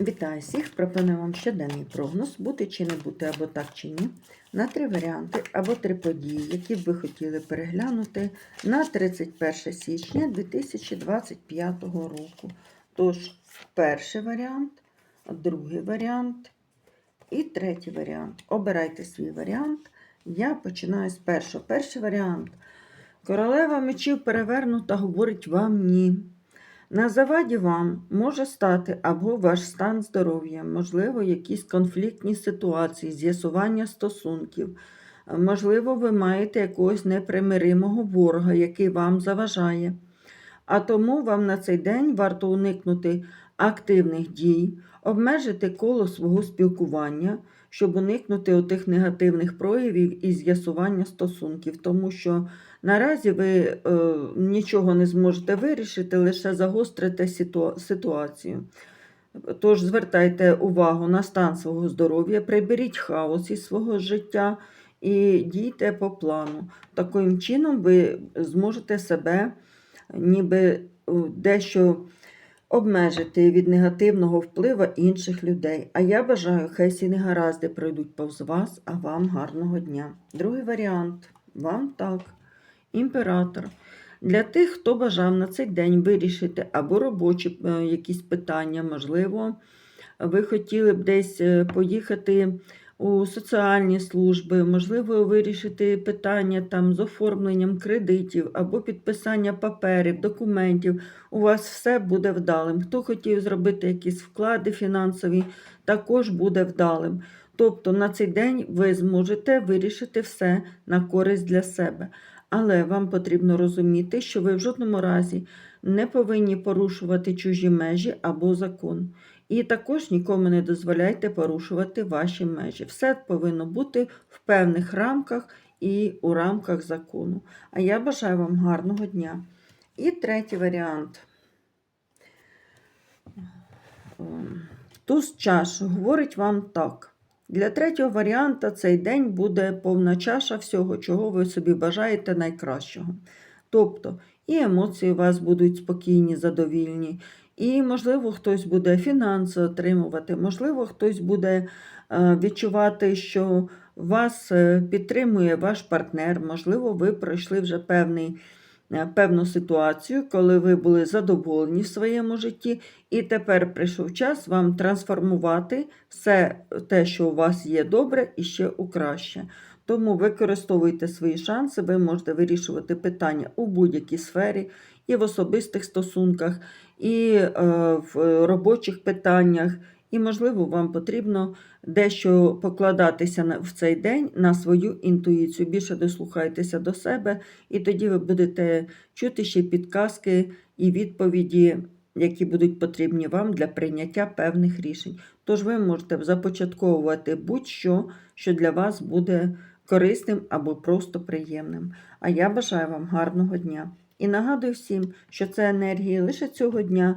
Вітаю всіх! Пропоную вам щоденний прогноз, бути чи не бути, або так чи ні, на три варіанти або три події, які б ви хотіли переглянути на 31 січня 2025 року. Тож, перший варіант, другий варіант і третій варіант. Обирайте свій варіант. Я починаю з першого. Перший варіант. Королева мечів перевернута говорить вам ні. На заваді вам може стати або ваш стан здоров'я, можливо, якісь конфліктні ситуації, з'ясування стосунків. Можливо, ви маєте якогось непримиримого ворога, який вам заважає. А тому вам на цей день варто уникнути активних дій, обмежити коло свого спілкування, щоб уникнути отих негативних проявів і з'ясування стосунків, тому що наразі ви е, нічого не зможете вирішити, лише загострите ситу- ситуацію. Тож звертайте увагу на стан свого здоров'я, приберіть хаос із свого життя і дійте по плану. Таким чином ви зможете себе ніби е, дещо обмежити від негативного впливу інших людей. А я бажаю, хай всі негаразди пройдуть повз вас, а вам гарного дня. Другий варіант. Вам так. Імператор. Для тих, хто бажав на цей день вирішити або робочі е, якісь питання, можливо, ви хотіли б десь е, поїхати у соціальні служби, можливо, вирішити питання там з оформленням кредитів або підписання паперів, документів. У вас все буде вдалим. Хто хотів зробити якісь вклади фінансові, також буде вдалим. Тобто на цей день ви зможете вирішити все на користь для себе. Але вам потрібно розуміти, що ви в жодному разі не повинні порушувати чужі межі або закон. І також нікому не дозволяйте порушувати ваші межі. Все повинно бути в певних рамках і у рамках закону. А я бажаю вам гарного дня. І третій варіант. Ем, Туз чаш говорить вам так. Для третього варіанта цей день буде повна чаша всього, чого ви собі бажаєте найкращого. Тобто і емоції у вас будуть спокійні, задовільні, і, можливо, хтось буде фінанси отримувати, можливо, хтось буде е, відчувати, що вас е, підтримує ваш партнер, можливо, ви пройшли вже певний. Е, Певну ситуацію, коли ви були задоволені в своєму житті, і тепер прийшов час вам трансформувати все те, що у вас є добре, і ще у краще. Тому використовуйте свої шанси, ви можете вирішувати питання у будь-якій сфері, і в особистих стосунках, і е, в робочих питаннях. І, можливо, вам потрібно дещо покладатися в цей день на свою інтуїцію. Більше дослухайтеся до себе, і тоді ви будете чути ще підказки і відповіді, які будуть потрібні вам для прийняття певних рішень. Тож ви можете започатковувати будь-що, що для вас буде корисним або просто приємним. А я бажаю вам гарного дня. І нагадую всім, що це енергії лише цього дня.